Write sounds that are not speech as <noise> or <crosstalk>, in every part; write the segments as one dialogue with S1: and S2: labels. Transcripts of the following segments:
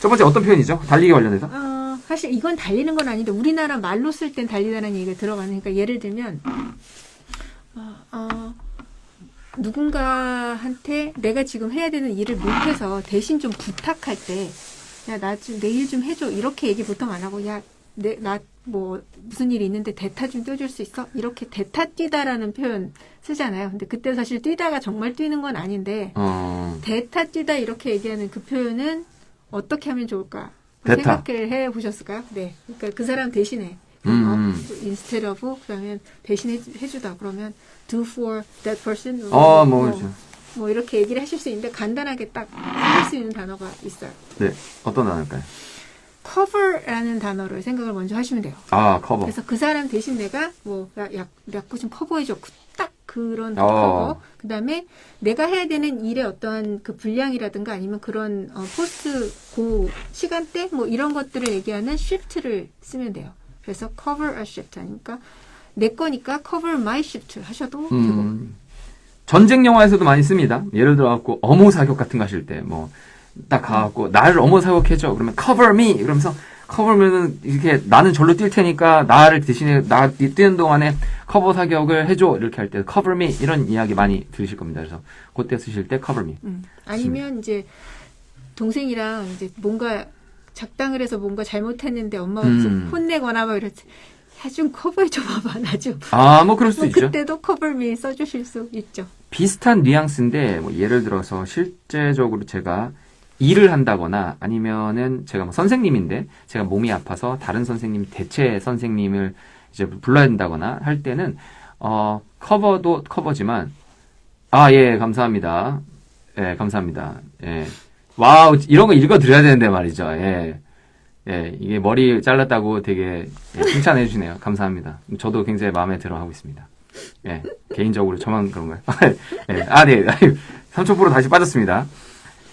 S1: 첫 번째 어떤 표현이죠? 달리기 관련해서?
S2: 어, 사실 이건 달리는 건 아닌데 우리나라 말로 쓸 땐 달리다라는 얘기가 들어가니까 예를 들면 어, 어, 누군가한테 내가 지금 해야 되는 일을 못해서 대신 좀 부탁할 때 야 나 좀 내일 좀 해줘 이렇게 얘기 보통 안 하고 야 내 나 뭐 무슨 일이 있는데 대타 좀 떼줄 수 있어 이렇게 대타 뛰다라는 표현 쓰잖아요 근데 그때 사실 뛰다가 정말 뛰는 건 아닌데
S1: 어,
S2: 대타 뛰다 이렇게 얘기하는 그 표현은 어떻게 하면 좋을까?
S1: 대타.
S2: 생각을 해 보셨을까요? 네. 그러니까 그 사람 대신에
S1: 음,
S2: 어,
S1: 음.
S2: instead of 그러면 대신 해, 해주다 그러면 do for that person
S1: 어, 뭐, 그렇죠.
S2: 뭐 이렇게 얘기를 하실 수 있는데 간단하게 딱할수 있는 단어가 있어요.
S1: 네. 어떤 단어일까요?
S2: cover라는 단어를 생각을 먼저 하시면 돼요.
S1: 아, 커버.
S2: 그래서 그 사람 대신 내가 뭐 약약 좀 커버해줘 그- 딱 그런
S1: 어.
S2: 커버 그다음에 내가 해야 되는 일의 어떠한 그 분량이라든가 아니면 그런 어, 포스트 고 시간대 뭐 이런 것들을 얘기하는 shift를 쓰면 돼요. 그래서 cover a shift. 하니까 내 거니까 cover my shift 하셔도 되고.
S1: 음, 전쟁 영화에서도 많이 씁니다. 예를 들어 갖고 어모 사격 같은 거 하실 때 뭐 딱 가갖고 나를 어모 사격해줘. 그러면 cover me. 그러면서 커버면은 이렇게 나는 절로 뛸 테니까 나를 대신에 나 뛰는 동안에 커버 사격을 해줘 이렇게 할때 cover me 이런 이야기 많이 들으실 겁니다. 그래서 그때 쓰실 때 cover me.
S2: 음. 아니면 이제 동생이랑 이제 뭔가 작당을 해서 뭔가 잘못했는데 엄마가
S1: 음.
S2: 좀 혼내거나 막때 야, 좀 커버해줘 봐봐 나 좀
S1: 아뭐 그럴 수도
S2: 뭐
S1: 있죠.
S2: 그때도 cover me 써주실 수 있죠.
S1: 비슷한 뉘앙스인데 뭐 예를 들어서 실제적으로 제가 일을 한다거나 아니면은 제가 뭐 선생님인데 제가 몸이 아파서 다른 선생님 대체 선생님을 이제 불러야 된다거나 할 때는 어 커버도 커버지만 아 예 감사합니다 예 감사합니다 예 와우 이런 거 읽어 드려야 되는데 말이죠 예 예, 이게 머리 잘랐다고 되게 예, 칭찬해 주시네요. 감사합니다. 저도 굉장히 마음에 들어 하고 있습니다. 예, 개인적으로 저만 그런가요? <laughs> 예, 아, 네. 3초 다시 빠졌습니다.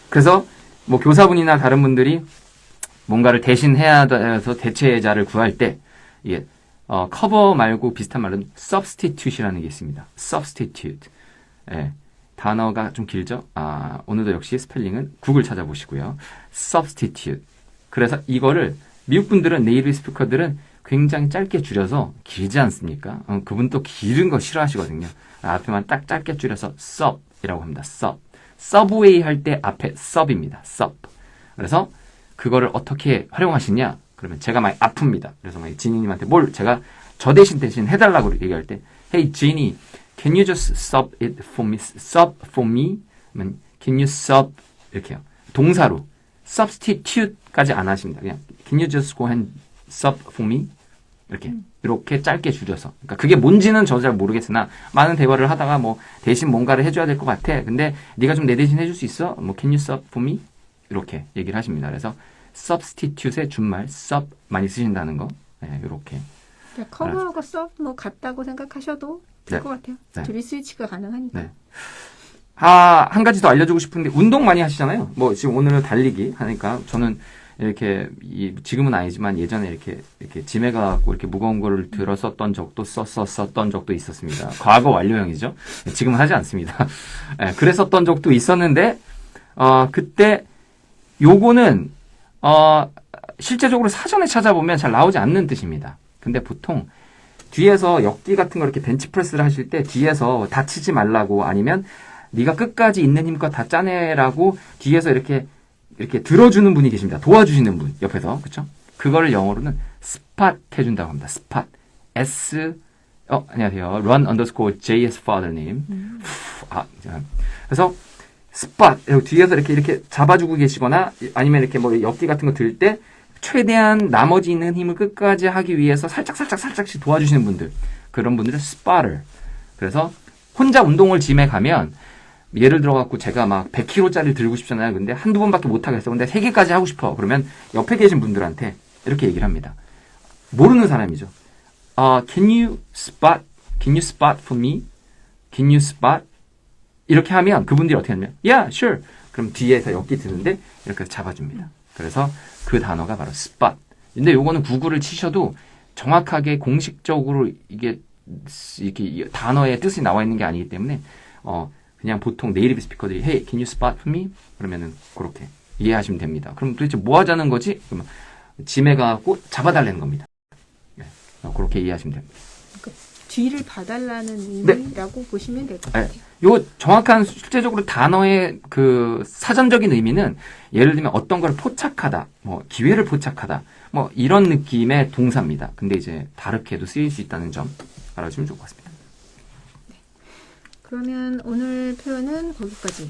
S1: 그래서 뭐 교사분이나 다른 분들이 뭔가를 대신 해야 돼서 대체자를 구할 때 이게 어, 커버 말고 비슷한 말은 substitute이라는 게 있습니다. substitute. 예. 단어가 좀 길죠? 아, 오늘도 역시 스펠링은 구글 찾아보시고요. substitute. 그래서 이거를 미국 분들은 네이티브 스피커들은 굉장히 짧게 줄여서 길지 않습니까? 어, 그분 또 길은 거 싫어하시거든요. 아, 앞에만 딱 짧게 줄여서 sub이라고 합니다. sub. 서브웨이 할 때 앞에 sub입니다. sub. 그래서 그거를 어떻게 활용하시냐? 그러면 제가 많이 아픕니다. 그래서 막 지니님한테 뭘 제가 저 대신 대신 해달라고 얘기할 때, Hey Jenny, can you just sub it for me? Sub for me? 그러면 can you sub 이렇게요. 동사로 substitute까지 안 하십니다. 그냥 can you just go and sub for me? 이렇게 이렇게 짧게 줄여서 그러니까 그게 뭔지는 저도 잘 모르겠으나 많은 대화를 하다가 뭐 대신 뭔가를 해줘야 될 것 같아 근데 네가 좀 내 대신 해줄 수 있어 뭐 can you sub for me 이렇게 얘기를 하십니다 그래서 substitute의 준말 sub 많이 쓰신다는 거 네, 이렇게
S2: 그러니까 커버하고 썸뭐 같다고 생각하셔도 될
S1: 네.
S2: 것 같아요.
S1: 네.
S2: 둘이 스위치가 가능하니까.
S1: 네. 아, 한 가지 더 알려주고 싶은데, 운동 많이 하시잖아요? 뭐, 지금 오늘은 달리기 하니까, 저는 이렇게, 이, 지금은 아니지만 예전에 이렇게, 이렇게 짐에 가갖고 이렇게 무거운 거를 들었었던 적도 썼었었던 적도 있었습니다. 과거 완료형이죠? 지금은 하지 않습니다. <laughs> 예, 그랬었던 적도 있었는데, 어, 그때, 요거는, 어, 실제적으로 사전에 찾아보면 잘 나오지 않는 뜻입니다. 근데 보통, 뒤에서 역기 같은 거 이렇게 벤치프레스를 하실 때 뒤에서 다치지 말라고 아니면 네가 끝까지 있는 힘껏 다 짜내라고 뒤에서 이렇게 이렇게 들어주는 분이 계십니다. 도와주시는 분 옆에서 그렇죠? 그거를 영어로는 스팟 해준다고 합니다. 스팟 S 어 안녕하세요. run underscore JS father님. 후, 아 자. 그래서 스팟 뒤에서 이렇게 이렇게 잡아주고 계시거나 아니면 이렇게 뭐 역기 같은 거 들 때 최대한 나머지 있는 힘을 끝까지 하기 위해서 살짝 살짝 살짝씩 도와주시는 분들 그런 분들은 스파를 그래서 혼자 운동을 짐에 가면 예를 들어 갖고 제가 막 100kg짜리 들고 싶잖아요. 근데 한두 번밖에 못 하겠어. 근데 세 개까지 하고 싶어. 그러면 옆에 계신 분들한테 이렇게 얘기를 합니다. 모르는 사람이죠. 아, can you spot? Can you spot for me? Can you spot? 이렇게 하면 그분들이 어떻게 하냐면 yeah, sure. 그럼 뒤에서 엮기 드는데 이렇게 잡아줍니다. 그래서 그 단어가 바로 spot. 근데 요거는 구글을 치셔도 정확하게 공식적으로 이게 이렇게 이 단어의 뜻이 나와 있는 게 아니기 때문에 어 그냥 보통 네이티브 스피커들이 hey, can you spot for me? 그러면은 그렇게 이해하시면 됩니다. 그럼 도대체 뭐 하자는 거지? 그러면 짐에 가고 잡아달라는 겁니다. 네. 그렇게 이해하시면 됩니다.
S2: 뒤를 봐달라는
S1: 네.
S2: 의미라고 보시면 될것
S1: 네.
S2: 같아요.
S1: 요 정확한 실제적으로 단어의 그 사전적인 의미는 예를 들면 어떤 걸 포착하다, 뭐 기회를 포착하다, 뭐 이런 느낌의 동사입니다. 근데 이제 다르게도 쓰일 수 있다는 점 알아주시면 좋을 것 같습니다.
S2: 그러면 오늘 표현은 거기까지